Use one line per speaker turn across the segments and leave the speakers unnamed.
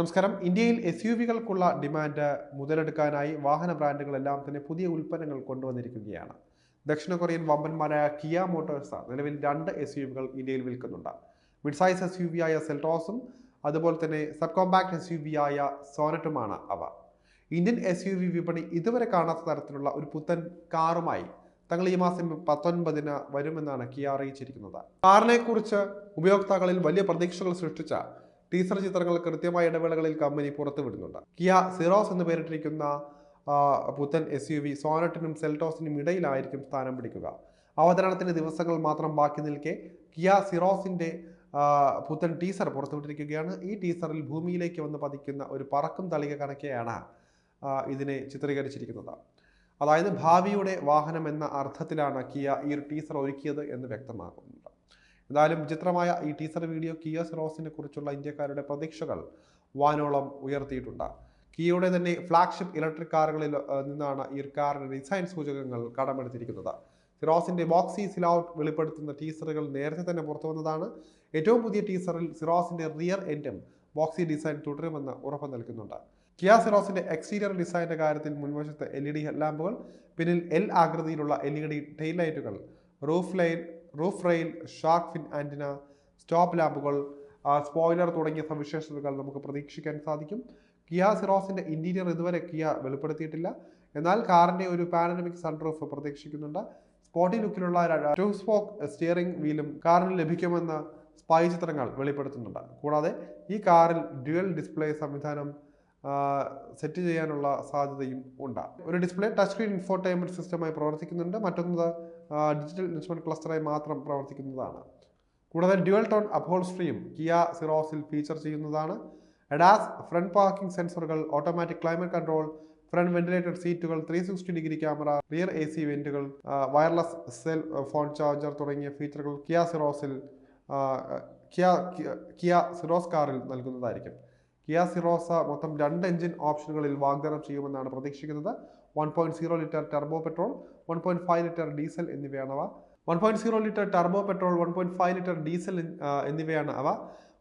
നമസ്കാരം. ഇന്ത്യയിൽ S U വികൾക്കുള്ള ഡിമാൻഡ് മുതലെടുക്കാനായി വാഹന ബ്രാൻഡുകളെല്ലാം തന്നെ പുതിയ ഉൽപ്പന്നങ്ങൾ കൊണ്ടുവന്നിരിക്കുകയാണ്. ദക്ഷിണ കൊറിയൻ വമ്പന്മാരായ കിയ മോട്ടോഴ്സ് നിലവിൽ രണ്ട് എസ് യു വികൾ ഇന്ത്യയിൽ വിൽക്കുന്നുണ്ട്. Mid size S U V ആയ സെൽട്രോസും അതുപോലെ തന്നെ sub compact S U V ആയ സോനറ്റുമാണ് അവ. ഇന്ത്യൻ എസ് യു വി വിപണി ഇതുവരെ കാണാത്ത തരത്തിലുള്ള ഒരു പുത്തൻ കാറുമായി തങ്ങൾ ഈ മാസം പത്തൊൻപതിന് വരുമെന്നാണ് കിയ അറിയിച്ചിരിക്കുന്നത്. കാറിനെക്കുറിച്ച് ഉപയോക്താക്കളിൽ വലിയ പ്രതീക്ഷകൾ സൃഷ്ടിച്ച ടീസർ ചിത്രങ്ങൾ കൃത്യമായ ഇടവേളകളിൽ കമ്പനി പുറത്തുവിടുന്നുണ്ട്. കിയ സിറോസ് എന്ന് പേരിട്ടിരിക്കുന്ന പുത്തൻ എസ് യു വി സോനറ്റിനും സെൽറ്റോസിനും ഇടയിലായിരിക്കും സ്ഥാനം പിടിക്കുക. അവതരണത്തിന് ദിവസങ്ങൾ മാത്രം ബാക്കി നിൽക്കെ കിയ സിറോസിന്റെ പുത്തൻ ടീസർ പുറത്തുവിട്ടിരിക്കുകയാണ്. ഈ ടീസറിൽ ഭൂമിയിലേക്ക് വന്ന് പതിക്കുന്ന ഒരു പറക്കും തളിക കണക്കെയാണ് ഇതിനെ ചിത്രീകരിച്ചിരിക്കുന്നത്. അതായത് ഭാവിയുടെ വാഹനം എന്ന അർത്ഥത്തിലാണ് കിയ ഈ ഒരു ടീസർ ഒരുക്കിയത് എന്ന് വ്യക്തമാക്കുന്നുണ്ട് എന്തായാലും വിചിത്രമായ ഈ ടീസർ വീഡിയോ കിയ റോസിനെ കുറിച്ചുള്ള ഇന്ത്യക്കാരുടെ പ്രതീക്ഷകൾ വാനോളം ഉയർത്തിയിട്ടുണ്ട്. കിയയുടെ തന്നെ ഫ്ലാഗ്ഷിപ്പ് ഇലക്ട്രിക് കാറുകളിൽ നിന്നാണ് ഈ കാറിന്റെ ഡിസൈൻ സൂചകങ്ങൾ കടമെടുത്തിരിക്കുന്നത്. സിറോസിന്റെ ബോക്സി സിലൗട്ട് വെളിപ്പെടുത്തുന്ന ടീസറുകൾ നേരത്തെ തന്നെ പുറത്തു വന്നതാണ്. ഏറ്റവും പുതിയ ടീസറിൽ സിറോസിന്റെ റിയർ എൻഡും ബോക്സി ഡിസൈൻ തുടരുമെന്ന് ഉറപ്പ് നൽകുന്നുണ്ട്. കിയ സിറോസിന്റെ എക്സ്റ്റീരിയർ ഡിസൈനിന്റെ കാര്യത്തിൽ മുൻവശത്ത് എൽ ഇ ഡി ഹെഡ്ലാമ്പുകൾ പിന്നിൽ എൽ ആകൃതിയിലുള്ള എൽ ഇ ഡി ടെയിൽ ലൈറ്റുകൾ roof line roof rail shark fin antenna stop ലാമ്പുകൾ spoiler തുടങ്ങിയ സവിശേഷതകൾ നമുക്ക് പ്രതീക്ഷിക്കാൻ സാധിക്കും. കിയ സിറോസിന്റെ ഇന്റീരിയർ ഇതുവരെ കിയ വെളിപ്പെടുത്തിയിട്ടില്ല. എന്നാൽ കാറിന്റെ ഒരു പാനോമിക് സൺറൂഫ് പ്രതീക്ഷിക്കുന്നുണ്ട്. സ്പോട്ടി ലുക്കിലുള്ള ടു സ്പോക്ക് സ്റ്റിയറിംഗ് വീലും കാറിന് ലഭിക്കുമെന്ന് സ്പൈ ചിത്രങ്ങൾ വെളിപ്പെടുത്തുന്നുണ്ട്. കൂടാതെ ഈ കാറിൽ ഡ്യുവൽ ഡിസ്പ്ലേ സംവിധാനം സെറ്റ് ചെയ്യാനുള്ള സാധ്യതയും ഉണ്ട്. ഒരു ഡിസ്പ്ലേ ടച്ച് സ്ക്രീൻ ഇൻഫോർടൈൻമെന്റ് സിസ്റ്റമായി പ്രവർത്തിക്കുന്നുണ്ട്. മറ്റൊന്ന് ഡിജിറ്റൽ ഇൻസ്ട്രുമെന്റ് ക്ലസ്റ്ററായി മാത്രം പ്രവർത്തിക്കുന്നതാണ്. കൂടാതെ ഡ്യുവൽ ടോൺ അപ്ഹോൾസ്ട്രിയും കിയ സിറോസിൽ ഫീച്ചർ ചെയ്യുന്നതാണ്. എഡാസ് ഫ്രണ്ട് പാർക്കിംഗ് സെൻസറുകൾ automatic climate control front ventilated സീറ്റുകൾ three sixty degree camera rear A C വെന്റുകൾ wireless cell phone charger തുടങ്ങിയ ഫീച്ചറുകൾ കിയ സിറോസിൽ കിയ- കിയ സിറോസ് കാറിൽ നൽകുന്നതായിരിക്കും. കിയ സിറോസ മൊത്തം രണ്ട് എഞ്ചിൻ ഓപ്ഷനുകളിൽ വാഗ്ദാനം ചെയ്യുമെന്നാണ് പ്രതീക്ഷിക്കുന്നത്. One point zero litre turbo petrol one point five litre diesel എന്നിവയാണ് അവ. One point zero litre turbo petrol one point five litre diesel എന്നിവയാണ് അവ.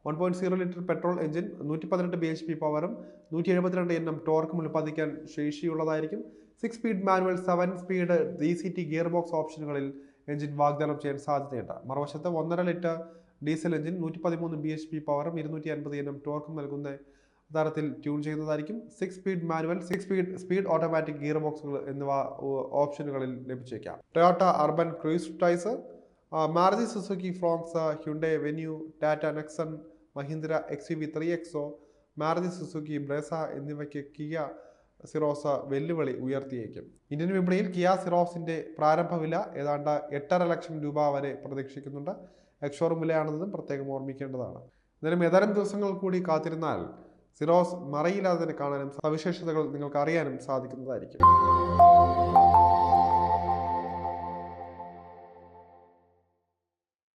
One point zero litre petrol engine നൂറ്റി പതിനെട്ട് ബി എച്ച് പി പവറും നൂറ്റി എഴുപത്തിരണ്ട് എണ്ണം ടോർക്കും ഉൽപ്പാദിക്കാൻ ശേഷിയുള്ളതായിരിക്കും. Six speed manual seven speed D C T gear box ഓപ്ഷനുകളിൽ engine വാഗ്ദാനം ചെയ്യാൻ സാധ്യതയുണ്ട്. മറുവശത്ത് ഒന്നര ലിറ്റർ ഡീസൽ എഞ്ചിൻ നൂറ്റി പതിമൂന്ന് ബി എച്ച് പി പവറും ഇരുന്നൂറ്റി അൻപത് എണ്ണം ടോർക്കും നൽകുന്ന തരത്തിൽ ട്യൂൺ ചെയ്യുന്നതായിരിക്കും. Six speed manual six speed speed automatic gear ബോക്സുകൾ എന്നിവ ഓപ്ഷനുകളിൽ ലഭിച്ചേക്കാം. Toyota Urban Cruiser Taisor Maruti Suzuki Fronx Hyundai Venue Tata Nexon Mahindra X V three XO Maruti Suzuki Brezza എന്നിവയ്ക്ക് കിയ സിറോസ വെല്ലുവിളി ഉയർത്തിയേക്കും. ഇന്ത്യൻ വിപണിയിൽ കിയ സിറോസിന്റെ പ്രാരംഭ വില ഏതാണ്ട് എട്ടര ലക്ഷം രൂപ വരെ പ്രതീക്ഷിക്കുന്നുണ്ട്. എക്സോറും വിലയാണെന്നതും പ്രത്യേകം ഓർമ്മിക്കേണ്ടതാണ്. എന്തായാലും ഏതാനും ദിവസങ്ങൾ കൂടി കാത്തിരുന്നാൽ സിറോസ് മറയില്ലാതെ തന്നെ കാണാനും സവിശേഷതകൾ നിങ്ങൾക്ക് അറിയാനും സാധിക്കുന്നതായിരിക്കും.